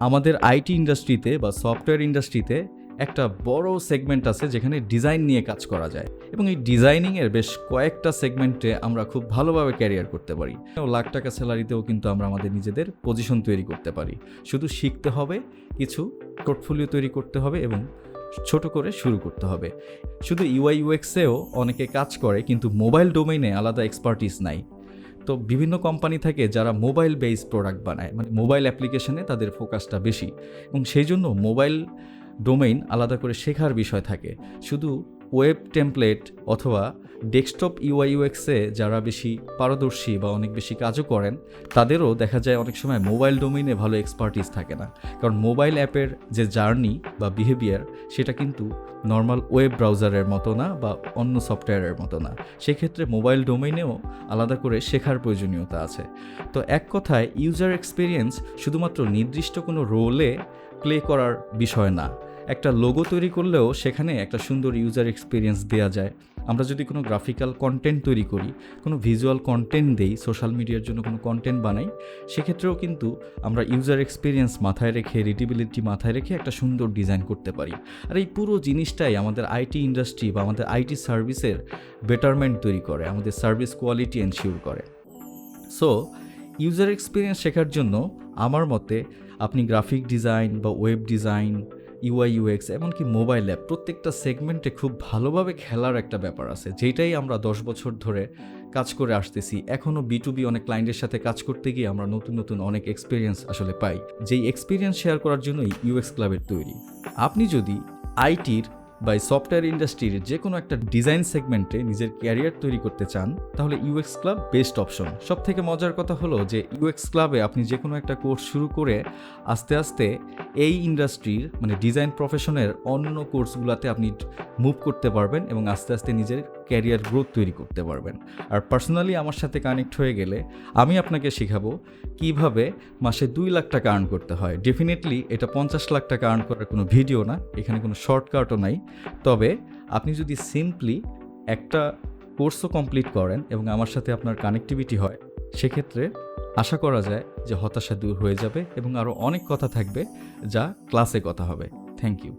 আমাদের আইটি ইন্ডাস্ট্রিতে বা সফটওয়্যার ইন্ডাস্ট্রিতে একটা বড় সেগমেন্ট আছে যেখানে ডিজাইন নিয়ে কাজ করা যায়। এবং এই ডিজাইনিংয়ের বেশ কয়েকটা সেগমেন্টে আমরা খুব ভালোভাবে ক্যারিয়ার করতে পারি। লাখ টাকা স্যালারিতেও কিন্তু আমরা আমাদের নিজেদের পজিশন তৈরি করতে পারি। শুধু শিখতে হবে, কিছু পোর্টফোলিও তৈরি করতে হবে এবং ছোট করে শুরু করতে হবে। শুধু ইউআই, ইউএক্সেও অনেকে কাজ করে, কিন্তু মোবাইল ডোমেইনে আলাদা এক্সপার্টিস নাই। তো বিভিন্ন কোম্পানি থাকে যারা মোবাইল বেস প্রোডাক্ট বানায় মানে মোবাইল অ্যাপ্লিকেশনে তাদের ফোকাসটা বেশি। এবং সেই জন্য মোবাইল ডোমেইন আলাদা করে শেখার বিষয় থাকে। শুধু ওয়েব টেমপ্লেট অথবা ডেস্কটপ ইউআই ইউএক্সে যারা বেশি পারদর্শী বা অনেক বেশি কাজও করেন, তাদেরও দেখা যায় অনেক সময় মোবাইল ডোমেইনে ভালো এক্সপার্টিস থাকে না। কারণ মোবাইল অ্যাপের যে জার্নি বা বিহেভিয়ার সেটা কিন্তু নর্মাল ওয়েব ব্রাউজারের মতো না বা অন্য সফটওয়্যারের মতো না। সেক্ষেত্রে মোবাইল ডোমেইনেও আলাদা করে শেখার প্রয়োজনীয়তা আছে। তো এক কথায় ইউজার এক্সপিরিয়েন্স শুধুমাত্র নির্দিষ্ট কোনো রোলে প্লে করার বিষয় না। একটা লোগো তৈরি করলেও সেখানে একটা সুন্দর ইউজার এক্সপিরিয়েন্স দেওয়া যায়। আমরা যদি কোনো গ্রাফিক্যাল কন্টেন্ট তৈরি করি, কোনো ভিজুয়াল কন্টেন্ট দেই সোশ্যাল মিডিয়ার জন্য কোনো কন্টেন্ট বানাই, সেক্ষেত্রেও কিন্তু আমরা ইউজার এক্সপিরিয়েন্স মাথায় রেখে রিডিবিলিটি মাথায় রেখে একটা সুন্দর ডিজাইন করতে পারি। আর এই পুরো জিনিসটাই আমাদের আইটি ইন্ডাস্ট্রি বা আমাদের আইটি সার্ভিসের বেটারমেন্ট তৈরি করে, আমাদের সার্ভিস কোয়ালিটি এনশিওর করে। সো ইউজার এক্সপিরিয়েন্স শেখার জন্য আমার মতে আপনি গ্রাফিক ডিজাইন বা ওয়েব ডিজাইন ইউআই, ইউএক্স এমনকি মোবাইল অ্যাপ প্রত্যেকটা সেগমেন্টে খুব ভালোভাবে খেলার একটা ব্যাপার আছে। যেটাই আমরা দশ বছর ধরে কাজ করে আসতেছি এখনও বি টু বি অনেক ক্লায়েন্টের সাথে কাজ করতে গিয়ে আমরা নতুন নতুন অনেক এক্সপিরিয়েন্স আসলে পাই। যেই এক্সপিরিয়েন্স শেয়ার করার জন্যই ইউএক্স ক্লাবের তৈরি। আপনি যদি আইটির বা সফটওয়্যার ইন্ডাস্ট্রির যে কোনো একটা ডিজাইন সেগমেন্টে নিজের ক্যারিয়ার তৈরি করতে চান, তাহলে ইউএক্স ক্লাব বেস্ট অপশন সব থেকে মজার কথা হলো যে ইউএক্স ক্লাবে আপনি যে কোনো একটা কোর্স শুরু করে আস্তে আস্তে এই ইন্ডাস্ট্রির মানে ডিজাইন প্রফেশনের অন্য কোর্সগুলোতে আপনি মুভ করতে পারবেন এবং আস্তে আস্তে নিজের ক্যারিয়ার গ্রোথ তৈরি করতে পারবেন। আর পার্সোনালি আমার সাথে কানেক্ট হয়ে গেলে আমি আপনাকে শেখাবো কীভাবে মাসে দুই লাখ টাকা আর্ন করতে হয়। ডেফিনেটলি এটা পঞ্চাশ লাখ টাকা আর্ন করার কোনো ভিডিও না, এখানে কোনো শর্টকাটও নাই। তবে আপনি যদি সিম্পলি একটা কোর্সও কমপ্লিট করেন এবং আমার সাথে আপনার কানেক্টিভিটি হয়, সেক্ষেত্রে আশা করা যায় যে হতাশা দূর হয়ে যাবে এবং আরও অনেক কথা থাকবে যা ক্লাসে কথা হবে। Thank you